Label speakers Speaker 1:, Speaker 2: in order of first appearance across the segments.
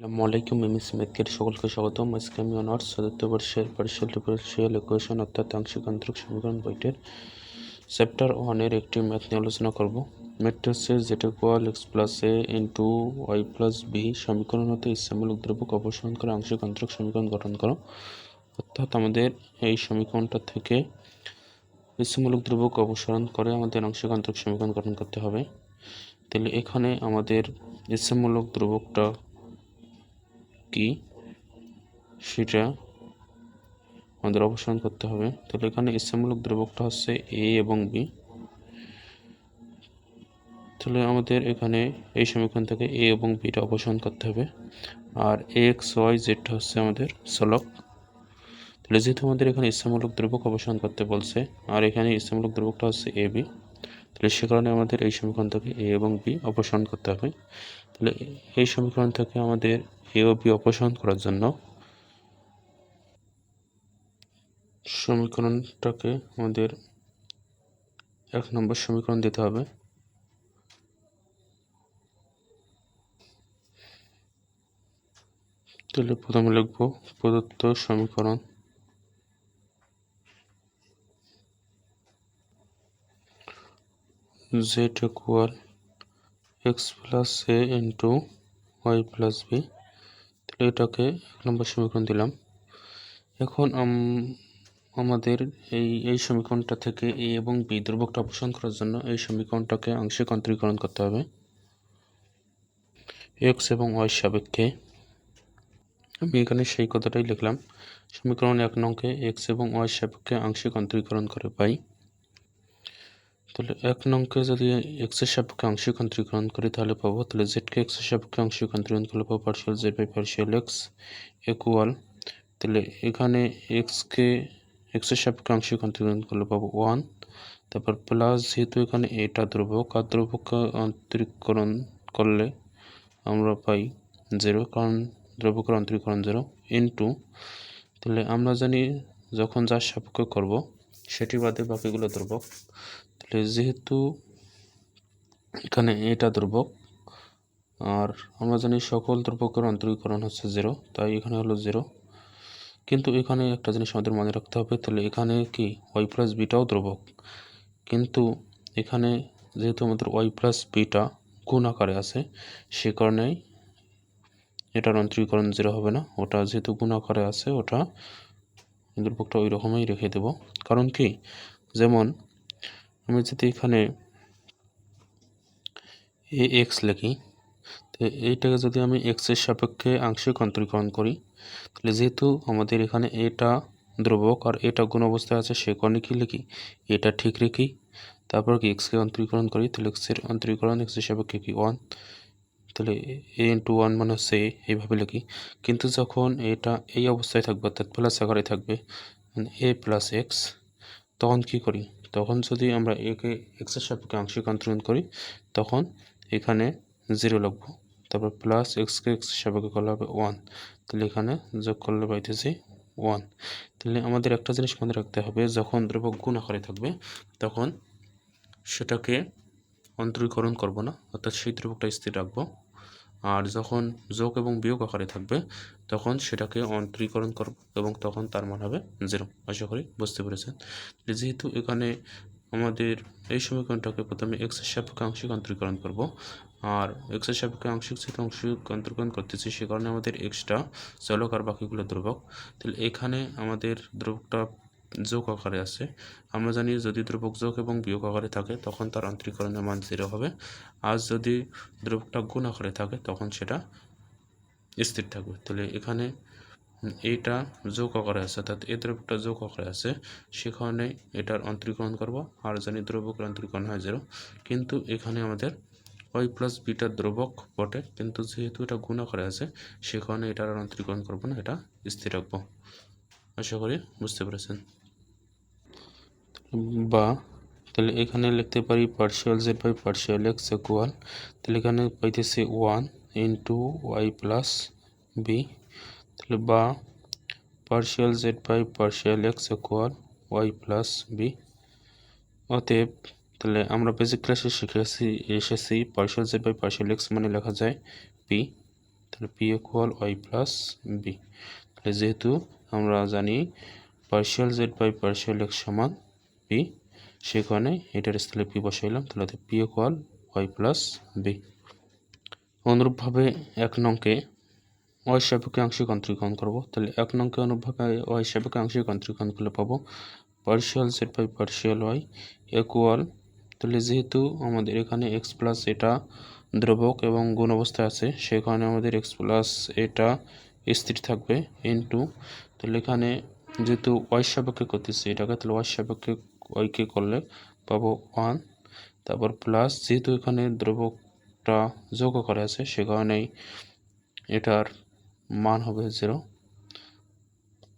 Speaker 1: আসসালামু আলাইকুম M S ম্যাথের সকলকে স্বাগতম। আজকে আমি অনার্স চতুর্থ বর্ষের পার্সিয়াল ডিফারেন্সিয়াল ইকুয়েশন অর্থাৎ আংশিক আন্তরিক সমীকরণ বইটির চ্যাপ্টার ওয়ানের একটি ম্যাথ নিয়ে আলোচনা করব। ম্যাথটি হচ্ছে Z equal X plus A into Y plus B সমীকরণ হতে ইচ্ছামূলক দ্রব্যক অপসারণ করে আংশিক আন্তরিক সমীকরণ গঠন করো। অর্থাৎ আমাদের এই সমীকরণটা থেকে ইচ্ছামূলক দ্রব্যক অপসারণ করে আমাদের আংশিক আন্তরিক সমীকরণ গঠন করতে হবে। তাহলে এখানে আমাদের ইচ্ছামূলক দ্রব্যকটা কি? সেটা আমাদের অবসান করতে হবে। তাহলে এখানে ইচ্ছামূলক দ্রবকটা হচ্ছে এ এবং বি তাহলে আমাদের এখানে এই সমীকরণ থেকে এ এবং বিটা অপসারণ করতে হবে। আর এক্স ওয়াই জেডটা হচ্ছে আমাদের চলক তাহলে যেহেতু আমাদের এখানে ইচ্ছামূলক দ্রবক অবসান করতে বলছে, আর এখানে ইচ্ছামূলক দ্রবকটা হচ্ছে এ বি তাহলে সে কারণে আমাদের এই সমীকরণ থেকে এ এবং বি অপসারণ করতে হবে। তাহলে এই সমীকরণ থেকে আমাদের এ অপসারণ করার জন্য সমীকরণটাকে আমাদের এক নম্বর সমীকরণ দিতে হবে। তাহলে প্রথমে লিখব প্রদত্ত সমীকরণ। Z equal X plus A into Y plus B এটাকে এক নম্বর সমীকরণ দিলাম। এখন আমাদের এই এই সমীকরণটা থেকে এ এবং বি দ্রবকটা অপসারণ করার জন্য এই সমীকরণটাকে আংশিক অন্তরীকরণ করতে হবে। এক্স এবং ওয়াই সাপেক্ষে। আমি এখানে সেই কথাটাই লিখলাম। সমীকরণ এক নংকে এক্স এবং ওয়াই সাপেক্ষে আংশিক অন্তরীকরণ করে পাই। তাহলে এক নংকে যদি এক্সের সাপেক্ষে আংশিক অন্তরীকরণ করি তাহলে পাবো, তাহলে জেডকে এক্সের সাপেক্ষে আংশিক অন্তরীকরণ করলে পাবো partial Z by partial X equal তাহলে এখানে এক্সকে এক্সের সাপেক্ষে আংশিক অন্তরীকরণ করলে পাবো ওয়ান তারপর প্লাস যেহেতু এখানে এটা দ্রবক আর দ্রবককে অন্তরীকরণ করলে আমরা পাই জিরো কারণ দ্রবকের অন্তরীকরণ জিরো ইন্টু তাহলে আমরা জানি যখন যার সাপেক্ষে করব, সেটি বাদে বাকিগুলো দ্রবক তাহলে যেহেতু এখানে এটা দ্রবক আর আমরা জানি সকল দ্রবকের অন্তরীকরণ হচ্ছে জিরো তাই এখানে হলো জিরো কিন্তু এখানে একটা জিনিস আমাদের মনে রাখতে হবে, তাহলে এখানে কি ওয়াই প্লাস বিটাও দ্রবক কিন্তু এখানে যেহেতু আমাদের ওয়াই প্লাস বিটা গুণ আকারে আছে, সে কারণেই এটার অন্তরীকরণ জিরো হবে না। ওটা যেহেতু গুণ আকারে আছে, ওটা দ্রবকটা ওই রকমই রেখে দেব। কারণ কি? যেমন আমি যদি এখানে এ এক্স লিখি, তো এইটাকে যদি আমি এক্সের সাপেক্ষে আংশিক অন্তরীকরণ করি, তাহলে যেহেতু আমাদের এখানে এটা দ্রবক আর এটা গুণ অবস্থায় আছে, সে কারণে কী লিখি? এটা ঠিক রেখি তারপর কি এক্সকে অন্তরীকরণ করি? তাহলে এক্সের অন্তরীকরণ এক্সের সাপেক্ষে কি? ওয়ান তাহলে এ ইন্টু ওয়ান মানে হচ্ছে এ এইভাবে লিখি। কিন্তু যখন এটা এই অবস্থায় থাকবে, অর্থাৎ প্লাস আকারে থাকবে এ প্লাস এক্স তখন কী করি? তখন যদি আমরা একে এক্সের সাপেক্ষে আংশিক অন্তরীকরণ করি, তখন এখানে জিরো লিখব তারপর প্লাস এক্সকে এক্স সাপেক্ষে করলে হবে ওয়ান তাহলে এখানে যোগ করলে পাইতেছি ওয়ান তাহলে আমাদের একটা জিনিস মনে রাখতে হবে, যখন দ্রব্যক গুণ আকারে থাকবে, তখন সেটাকে অন্তরীকরণ করব না, অর্থাৎ সেই দ্রব্যকটা স্থির রাখব। আর যখন যোগ এবং বিয়োগ আকারে থাকবে, তখন সেটাকে অন্তরীকরণ করব এবং তখন তার মান হবে জিরো আশা করি বুঝতে পেরেছেন। যেহেতু এখানে আমাদের এই সমীকরণটাকে প্রথমে এক্সের সাপেক্ষে আংশিক অন্তরীকরণ করব, আর এক্সের সাপেক্ষে আংশিক যেহেতু আংশিক অন্তরীকরণ করতেছি, সে কারণে আমাদের এক্সটা চলক আর বাকিগুলো দ্রবক তাহলে এখানে আমাদের দ্রবকটা যোগ আকারে আছে। আমরা জানি যদি দ্রবক যোগ এবং বিয়োগ আকারে থাকে, তখন তার অন্তরীকরণের মান জিরো হবে। আর যদি দ্রবকটা গুণ আকারে থাকে, তখন সেটা স্থির থাকবে। তাহলে এখানে এইটা যোগ আকারে আছে, অর্থাৎ এই দ্রব্যটা যোগ আকারে আছে, সেখানে এটার অন্তরীকরণ করব। আর জানি দ্রব্যকের অন্তরীকরণ হয় জিরো কিন্তু এখানে আমাদের ওয়াই প্লাস বিটার দ্রবক বটে, কিন্তু যেহেতু এটা গুণ আকারে আছে, সেখানে এটার অন্তরীকরণ করব না, এটা স্থির রাখব। আশা করি বুঝতে পেরেছেন। বা, তাহলে এখানে লিখতে পারি partial Z by partial X equal তাহলে এখানে পাইতেছি one into Y plus B তাহলে বা partial Z by partial X equal Y plus B অতএব তাহলে আমরা বেসিক ক্লাসে শিখেছি, এসেছি partial Z by partial X মানে লেখা যায় পি তাহলে P equal Y plus B তাহলে যেহেতু আমরা জানি partial Z by partial X সমান পি সেখানে এটার স্থলে পি বসাইলাম। তাহলে P equal Y plus B. অনুরূপভাবে এক নংকে ওয়াই সাপেক্ষে আংশিক অন্তরীকরণ করব। তাহলে এক নংকে অনুরূপভাবে ওয়াই সাপেক্ষে আংশিক অন্তরীকরণ করলে পাবো partial Z by partial Y equal তাহলে যেহেতু আমাদের এখানে এক্স প্লাস এটা দ্রবক এবং গুণ অবস্থায় আছে সেখানে আমাদের এক্স প্লাস এটা স্থির থাকবে ইন্টু তাহলে এখানে যেহেতু ওয়াই সাপেক্ষে করতেছি এটাকে, তাহলে ওয়াই সাপেক্ষে ওয়াইকে করলে পাবো ওয়ান। তারপর প্লাস যেহেতু এখানে দ্রবকটা যোগ করে আছে, সে কারণেই এটার মান হবে জিরো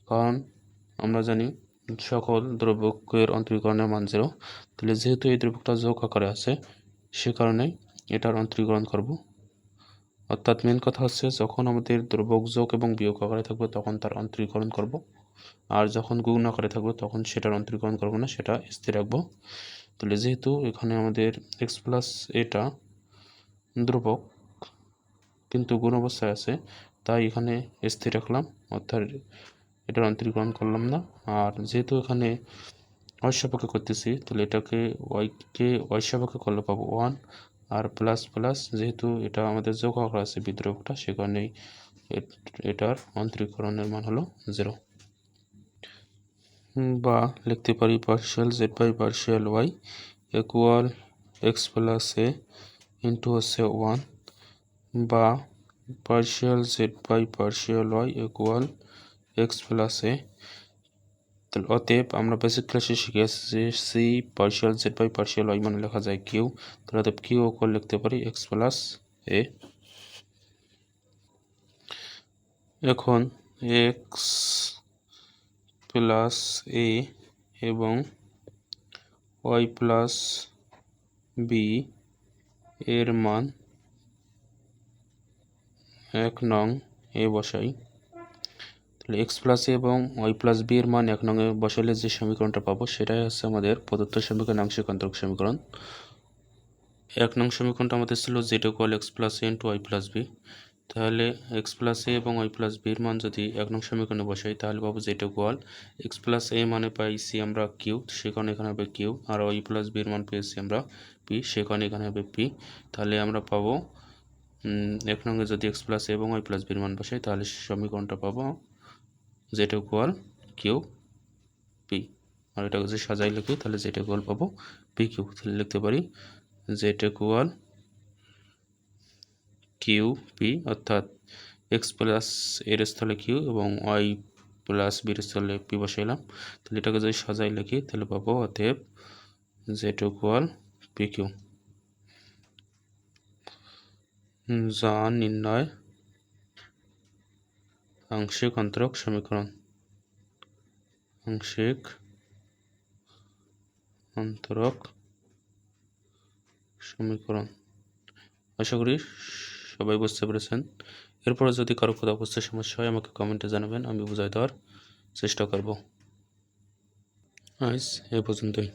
Speaker 1: কারণ আমরা জানি সকল দ্রব্যকের অন্তরীকরণের মান জিরো তাহলে যেহেতু এই দ্রব্যকটা যোগ আকারে আছে, সে কারণে এটার অন্তরীকরণ করব। অর্থাৎ মেন কথা হচ্ছে যখন আমাদের দ্রব্যক যোগ এবং বিয়োগ আকারে থাকবে, তখন তার অন্তরীকরণ করব। আর যখন গুণ আকারে থাকবে, তখন সেটার অন্তরীকরণ করব না, সেটা স্থির রাখব। তাহলে যেহেতু এখানে আমাদের এক্স প্লাস এটা ধ্রুবক, কিন্তু গুণ অবস্থায় আছে, তাই এখানে স্থির রাখলাম, অর্থাৎ এটার অন্তরীকরণ করলাম না। আর যেহেতু এখানে ওয়াই করতেছি, তাহলে এটাকে ওয়াইকে ওয়াই করলে পাবো ওয়ান আর প্লাস প্লাস যেহেতু এটা আমাদের যোগ আকার আছে বিদ্রোহটা সে কারণেই এটার অন্তরীকরণের মান হলো জিরো বা লিখতে পারি partial Z by partial Y equal X plus A into হচ্ছে ওয়ান বা partial Z by partial Y equal X plus A তাহলে অতএব আমরা বেসিক ক্লাসে শিখে শিখেছি C partial Z by partial Y মানে লেখা যায় কিউ তাহলে অতএব কিউ ইকুয়াল লিখতে পারি এক্স প্লাস এ এখন এক্স প্লাস এ এবং ওয়াই প্লাস বি এর মান এক নং এ বসাই। তাহলে এক্স প্লাস এ এবং ওয়াই প্লাস বি এর মান এক নংয়ে বসালে যে সমীকরণটা পাবো সেটাই হচ্ছে আমাদের প্রদত্ত সমীকরণ আংশিক অন্তরক সমীকরণ। এক নং সমীকরণটা আমাদের ছিল Z equal X plus A into Y plus B তাহলে এক্স প্লাস এ এবং ওয়াই প্লাস বির মান যদি এক নং সমীকরণে বসাই, তাহলে পাবো Z equal X plus A মানে পাইছি আমরা কিউ সেখানে এখানে হবে কিউ আর ওয়াই প্লাস বির মান পেয়েছি আমরা পি সেখানে এখানে হবে পি তাহলে আমরা পাবো এক নঙ্গে যদি এক্স প্লাস এ এবং ওয়াই প্লাস বির মান বসাই, তাহলে সমীকরণটা পাবো জেড ইকুয়াল কিউ পি আর এটাকে যদি সাজাই লিখি, তাহলে জেড ইকুয়াল পাবো পি কিউ তাহলে লিখতে পারি জেড ইকুয়াল কিউ পি অর্থাৎ এক্স প্লাস এর স্থলে কিউ এবং ওয়াই প্লাস বির স্থলে পি বসাইলাম। তাহলে এটাকে যদি সাজাই লিখি, তাহলে পাবো অতএব জেড ইকুয়াল পি কিউ যা নির্ণয় আংশিক অন্তরক সমীকরণ। আংশিক অন্তরক সমীকরণ। আশা করি সবাই বুঝতে পেরেছেন। এরপরে যদি কারও কোথাও বুঝতে সমস্যা হয়, আমাকে কমেন্টে জানাবেন, আমি বুঝাই দেওয়ার চেষ্টা করব। আইস এ পর্যন্তই।